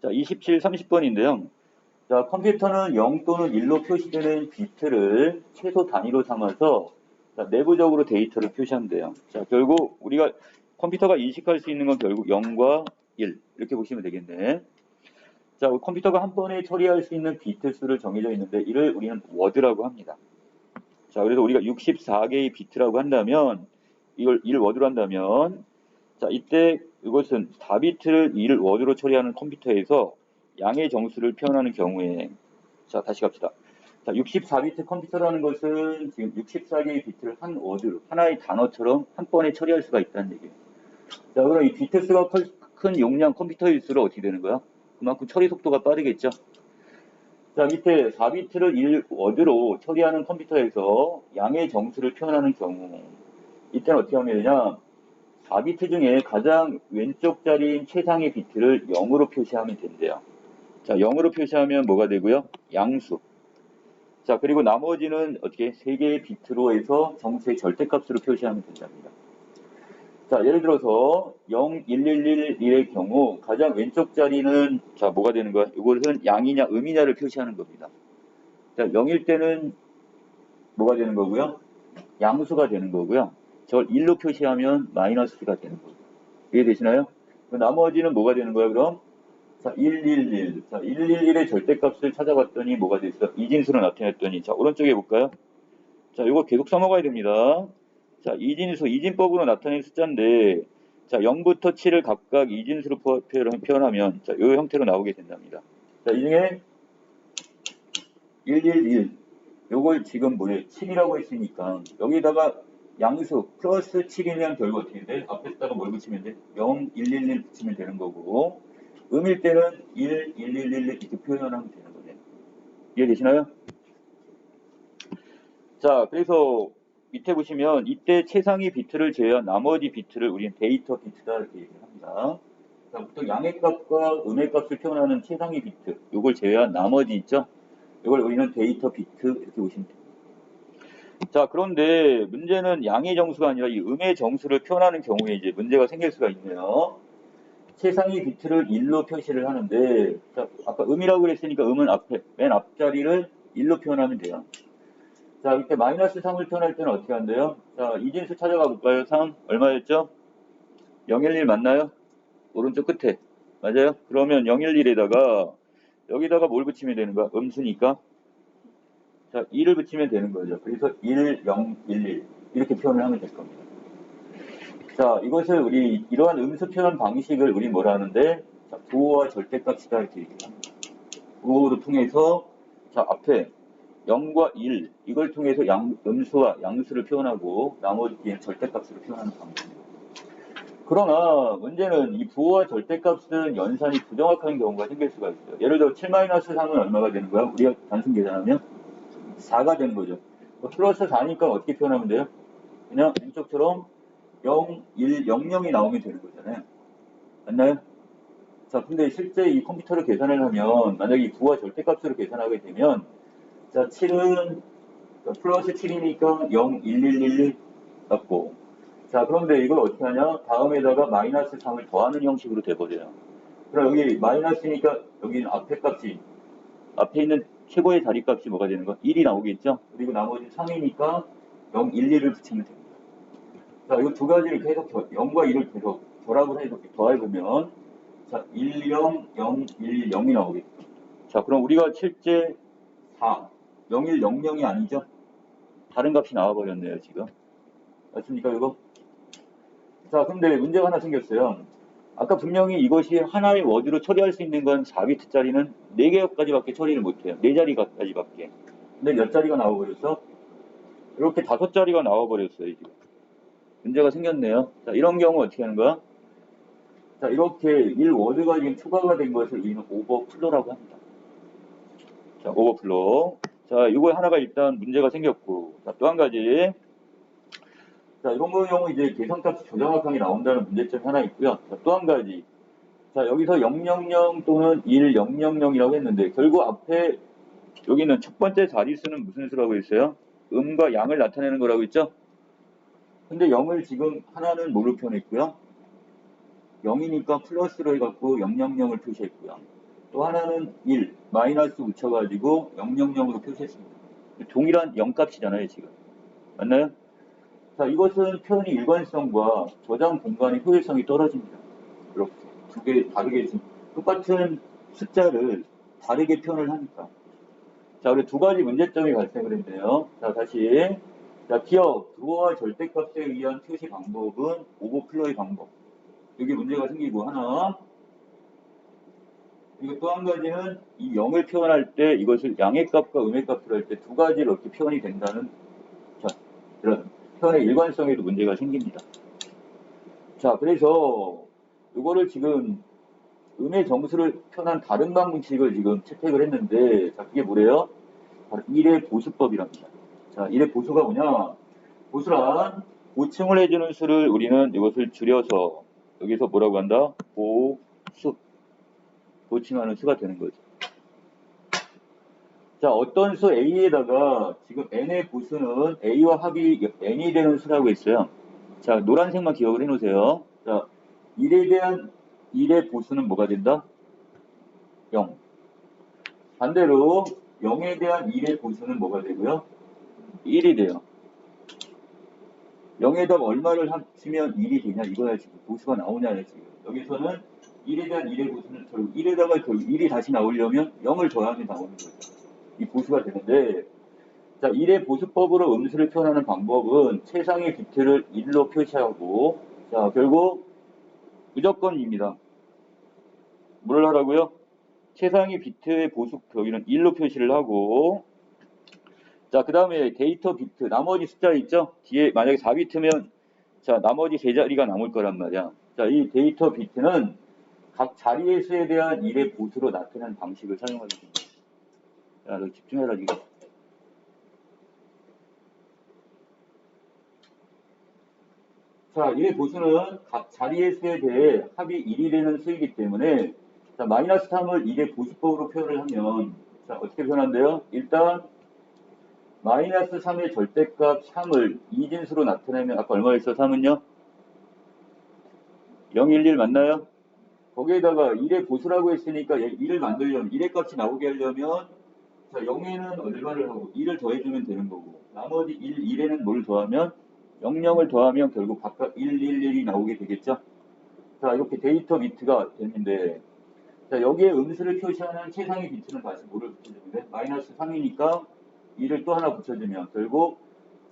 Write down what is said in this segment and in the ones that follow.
자, 27, 30번인데요. 자, 컴퓨터는 0 또는 1로 표시되는 비트를 최소 단위로 삼아서 자, 내부적으로 데이터를 표시한대요. 자, 결국 우리가 컴퓨터가 인식할 수 있는 건 결국 0과 1 이렇게 보시면 되겠네. 자, 컴퓨터가 한 번에 처리할 수 있는 비트 수를 정해져 있는데 이를 우리는 워드라고 합니다. 자, 그래서 우리가 64개의 비트라고 한다면 이걸 1 워드로 한다면 자, 이때 이것은 4비트를 1 워드로 처리하는 컴퓨터에서 양의 정수를 표현하는 경우에 자, 다시 갑시다. 자, 64비트 컴퓨터라는 것은 지금 64개의 비트를 한 워드로 하나의 단어처럼 한 번에 처리할 수가 있다는 얘기예요. 자, 그럼 이 비트 수가 클- 큰 용량 컴퓨터일수록 어떻게 되는 거야? 그만큼 처리 속도가 빠르겠죠? 자, 밑에 4비트를 1 워드로 처리하는 컴퓨터에서 양의 정수를 표현하는 경우 이때는 어떻게 하면 되냐? 4비트 중에 가장 왼쪽 자리인 최상의 비트를 0으로 표시하면 된대요. 자, 0으로 표시하면 뭐가 되고요? 양수. 자, 그리고 나머지는 어떻게? 3개의 비트로 해서 정수의 절대값으로 표시하면 된답니다. 자, 예를 들어서 0, 1, 1, 1, 1의 경우 가장 왼쪽 자리는 자, 뭐가 되는 거야? 이것은 양이냐 음이냐를 표시하는 겁니다. 자, 0일 때는 뭐가 되는 거고요? 양수가 되는 거고요. 저걸 1로 표시하면 마이너스 가 되는 거예요. 이해되시나요? 그 나머지는 뭐가 되는 거야, 그럼? 자, 111. 자, 111의 절대값을 찾아봤더니 뭐가 됐어? 이진수로 나타냈더니. 자, 오른쪽에 볼까요? 자, 이거 계속 써먹어야 됩니다. 자, 이진수, 이진법으로 나타낸 숫자인데, 자, 0부터 7을 각각 이진수로 표현하면, 자, 이 형태로 나오게 된답니다. 자, 이 중에 111. 요걸 지금 뭐래? 7이라고 했으니까, 여기다가 양수 플러스 7이면 결국 어떻게 돼? 앞에다가 뭘 붙이면 돼? 0, 111 붙이면 되는 거고, 음일 때는 1, 1, 1, 1 이렇게 표현하면 되는 거네. 이해되시나요? 자, 그래서 밑에 보시면 이때 최상위 비트를 제외한 나머지 비트를 우리는 데이터 비트다 이렇게 얘기를 합니다. 자, 보통 양의 값과 음의 값을 표현하는 최상위 비트, 이걸 제외한 나머지 있죠? 이걸 우리는 데이터 비트 이렇게 보시면 됩니다. 자, 그런데 문제는 양의 정수가 아니라 이 음의 정수를 표현하는 경우에 이제 문제가 생길 수가 있네요. 최상위 비트를 1로 표시를 하는데, 자, 아까 음이라고 그랬으니까 음은 앞에, 맨 앞자리를 1로 표현하면 돼요. 자, 이때 마이너스 3을 표현할 때는 어떻게 한대요? 자, 이진수 찾아가 볼까요? 3 얼마였죠? 011 맞나요? 오른쪽 끝에. 맞아요? 그러면 011에다가 여기다가 뭘 붙이면 되는 거야? 음수니까. 자, 2를 붙이면 되는 거죠. 그래서 1, 0, 1, 1 이렇게 표현을 하면 될 겁니다. 자, 이것을 우리 이러한 음수 표현 방식을 우리 뭐라 하는데 자, 부호와 절대값이다 이렇게 얘기를 합니다. 부호를 통해서 자, 앞에 0과 1 이걸 통해서 양, 음수와 양수를 표현하고 나머지는 절대값으로 표현하는 방법입니다. 그러나 문제는 이 부호와 절대값은 연산이 부정확한 경우가 생길 수가 있어요. 예를 들어 7-3은 얼마가 되는 거야? 우리가 단순 계산하면 4가 되는 거죠. 뭐 플러스 4니까 어떻게 표현하면 돼요? 그냥 왼쪽처럼 0, 1, 0, 0이 나오면 되는 거잖아요. 맞나요? 자, 근데 실제 이 컴퓨터를 계산을 하면 만약에 이 부호와 절대값으로 계산하게 되면 자, 7은 플러스 7이니까 0, 1, 1, 1, 1 같고 자, 그런데 이걸 어떻게 하냐? 다음에다가 마이너스 3을 더하는 형식으로 돼버려요. 그럼 여기 마이너스니까 여기는 앞에 값이 앞에 있는 최고의 자리 값이 뭐가 되는 거? 1이 나오겠죠? 그리고 나머지 3이니까 0, 1, 1을 붙이면 됩니다. 자, 이두 가지를 계속 겨- 0과 1을 계속 결합을 해서 더해보면 자, 1, 0, 0, 1, 0이 나오겠죠. 자, 그럼 우리가 실제 4, 0, 1, 0, 0이 아니죠? 다른 값이 나와버렸네요, 지금. 맞습니까, 이거? 자, 근데 문제가 하나 생겼어요. 아까 분명히 이것이 하나의 워드로 처리할 수 있는 건 4비트짜리는 4개까지밖에 처리를 못해요. 4자리까지밖에. 근데 몇 자리가 나와버렸어? 이렇게 다섯 자리가 나와버렸어요, 지금. 문제가 생겼네요. 자, 이런 경우 어떻게 하는 거야? 자, 이렇게 1워드가 지금 추가가 된 것을 우리는 오버플로라고 합니다. 자, 오버플로. 자, 이거 하나가 일단 문제가 생겼고. 자, 또 한 가지. 자, 이런 경우 이제 계산값이 조정확하게 나온다는 문제점이 하나 있고요. 자, 또한 가지. 자, 여기서 000 또는 1000이라고 했는데, 결국 앞에 여기는 첫 번째 자릿수는 무슨 수라고 했어요? 음과 양을 나타내는 거라고 했죠? 근데 0을 지금 하나는 뭐로 표현했고요? 0이니까 플러스로 해갖고 000을 표시했고요. 또 하나는 1, 마이너스 붙여가지고 000으로 표시했습니다. 동일한 0값이잖아요, 지금. 맞나요? 자, 이것은 표현의 일관성과 저장 공간의 효율성이 떨어집니다. 이렇게 두 개 다르게 지금 똑같은 숫자를 다르게 표현을 하니까. 자, 우리 두 가지 문제점이 발생을 했네요. 자, 다시. 자, 기억, 부호와 절대값에 의한 표시 방법은 오버플로의 방법. 여기 문제가 생기고 하나. 그리고 또 한 가지는 이 0을 표현할 때 이것을 양의 값과 음의 값으로 할 때 두 가지로 이렇게 표현이 된다는 자, 이런 표현의 일관성에도 문제가 생깁니다. 자, 그래서 이거를 지금 음의 정수를 표현한 다른 방식을 지금 채택을 했는데 자, 그게 뭐래요? 바로 1의 보수법이랍니다. 자, 1의 보수가 뭐냐? 보수란 보충을 해주는 수를 우리는 이것을 줄여서 여기서 뭐라고 한다? 보수. 보충하는 수가 되는 거죠. 자, 어떤 수 A에다가 지금 N의 보수는 A와 합이 N이 되는 수라고 했어요. 자, 노란색만 기억을 해 놓으세요. 자, 1에 대한 1의 보수는 뭐가 된다? 0. 반대로 0에 대한 1의 보수는 뭐가 되고요? 1이 돼요. 0에다가 얼마를 합치면 1이 되냐 이거야 지금 보수가 나오냐요 지금 여기서는 1에 대한 1의 보수는 결국 1에다가 결국 1이 다시 나오려면 0을 더하면 나오는 거죠 이 보수가 되는데 자 1의 보수법으로 음수를 표현하는 방법은 최상의 비트를 1로 표시하고 자 결국 무조건입니다 뭘 하라고요? 최상위 비트의 보수 여기는 1로 표시를 하고 자, 그 다음에 데이터 비트, 나머지 숫자 있죠? 뒤에 만약에 4비트면, 자, 나머지 세 자리가 남을 거란 말이야. 자, 이 데이터 비트는 각 자리의 수에 대한 1의 보수로 나타내는 방식을 사용하게 됩니다. 야, 너 집중해라, 지금. 자, 1의 보수는 각 자리의 수에 대해 합이 1이 되는 수이기 때문에, 자, 마이너스 3을 1의 보수법으로 표현을 하면, 자, 어떻게 표현한대요? 일단, 마이너스 3의 절대값 3을 이진수로 나타내면 아까 얼마였어 3은요? 011 맞나요? 거기에다가 1의 보수라고 했으니까 1을 만들려면 1의 값이 나오게 하려면 자 0에는 얼마를 하고 1을 더해주면 되는 거고 나머지 1, 1에는 뭘 더하면 00을 더하면 결국 각각 111이 나오게 되겠죠? 자 이렇게 데이터 비트가 되는데 자 여기에 음수를 표시하는 최상위 비트는 다시 뭐를 붙여주면 돼? 마이너스 3이니까 1을 또 하나 붙여주면 결국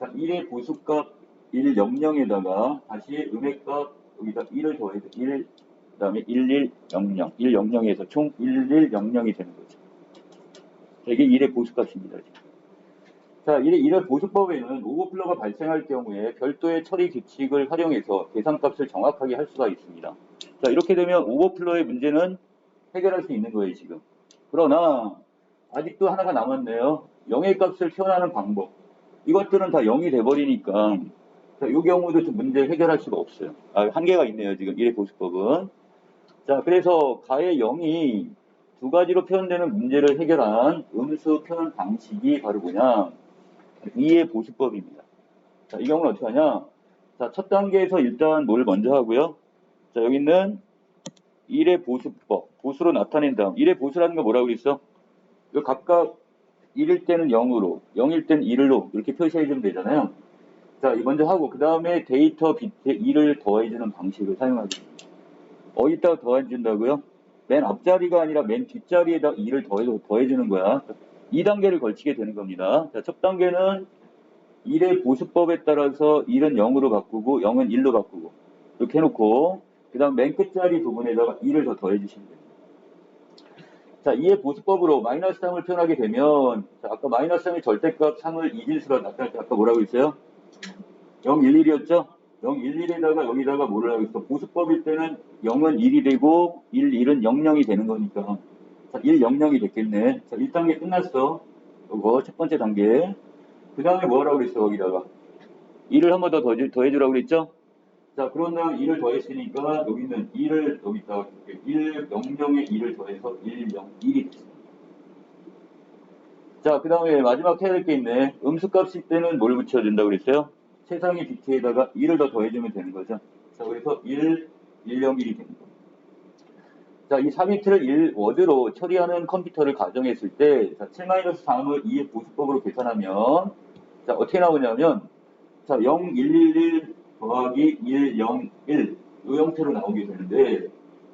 자, 1의 보수값 1, 0, 0에다가 다시 음의값 여기다 1을 더해서 1, 그 다음에 1, 1, 0, 0, 1, 0, 0에서 총 1, 1, 0, 0이 되는 거죠. 자, 이게 1의 보수값입니다. 자, 1의, 1의 보수법에는 오버플러가 발생할 경우에 별도의 처리 규칙을 활용해서 계산값을 정확하게 할 수가 있습니다. 자, 이렇게 되면 오버플러의 문제는 해결할 수 있는 거예요, 지금. 그러나 아직도 하나가 남았네요. 0의 값을 표현하는 방법. 이것들은 다 0이 돼버리니까 자, 이 경우도 좀 문제 해결할 수가 없어요. 아, 한계가 있네요. 지금 1의 보수법은. 자, 그래서 가의 0이 두 가지로 표현되는 문제를 해결한 음수 표현 방식이 바로 뭐냐? 2의 보수법입니다. 자, 이 경우는 어떻게 하냐? 자, 첫 단계에서 일단 뭘 먼저 하고요. 자, 여기 있는 1의 보수법. 보수로 나타낸 다음. 1의 보수라는 거 뭐라고 그랬어? 이거 각각 1일 때는 0으로, 0일 때는 1로 이렇게 표시해 주면 되잖아요. 자, 먼저 하고 그 다음에 데이터 비트에 1을 더해주는 방식을 사용하겠습니다. 어디다가 더해준다고요? 맨 앞자리가 아니라 맨 뒷자리에 다 2를 더해, 더해주는 거야. 2단계를 걸치게 되는 겁니다. 자, 첫 단계는 1의 보수법에 따라서 1은 0으로 바꾸고 0은 1로 바꾸고 이렇게 해놓고 그 다음 맨 끝자리 부분에다가 2를 더 더해주시면 됩니다. 자, 2의 보수법으로 마이너스 3을 표현하게 되면, 자, 아까 마이너스 3의 절대값 3을 이진수로 나타낼 때 아까 뭐라고 했어요? 0, 1, 1이었죠? 0, 1, 1에다가 여기다가 뭐를 하고 있어? 보수법일 때는 0은 1이 되고, 1, 1은 0, 0이 되는 거니까. 자, 1, 0, 0이 됐겠네. 자, 1단계 끝났어. 이거 첫 번째 단계. 그 다음에 뭐 하라고 그랬어, 거기다가? 1을 한 번 더 더해주라고 그랬죠? 자, 그런 다음 2를 더했으니까 여기는 2를 여기다가 1, 0, 0에 2를 더해서 1, 0, 1이 됐습니다. 자, 그 다음에 마지막 해야 될 게 있네. 음수값일 때는 뭘 붙여준다고 그랬어요? 최상위 비트에다가 1을 더 더해주면 되는 거죠. 자, 그래서 1, 1, 0, 1이 되는 겁니다. 자, 이 4비트를 1 워드로 처리하는 컴퓨터를 가정했을 때, 자, 7-3을 2의 보수법으로 계산하면, 자, 어떻게 나오냐면, 자, 0, 1, 1, 1 더하기 1, 0, 1. 이 형태로 나오게 되는데,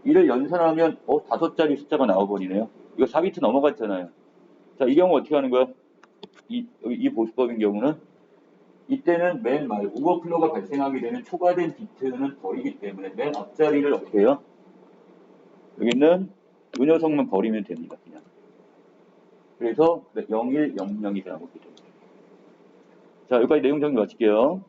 이를 연산하면, 어, 다섯 자리 숫자가 나와버리네요. 이거 4비트 넘어갔잖아요. 자, 이 경우 어떻게 하는 거야? 이, 이 보수법인 경우는, 이때는 맨 말, 오버플로가 발생하게 되는 초과된 비트는 버리기 때문에 맨 앞자리를 어떻게 해요? 여기 있는 이 녀석만 버리면 됩니다. 그냥. 그래서 0100이 나오게 됩니다. 자, 여기까지 내용 정리 마칠게요.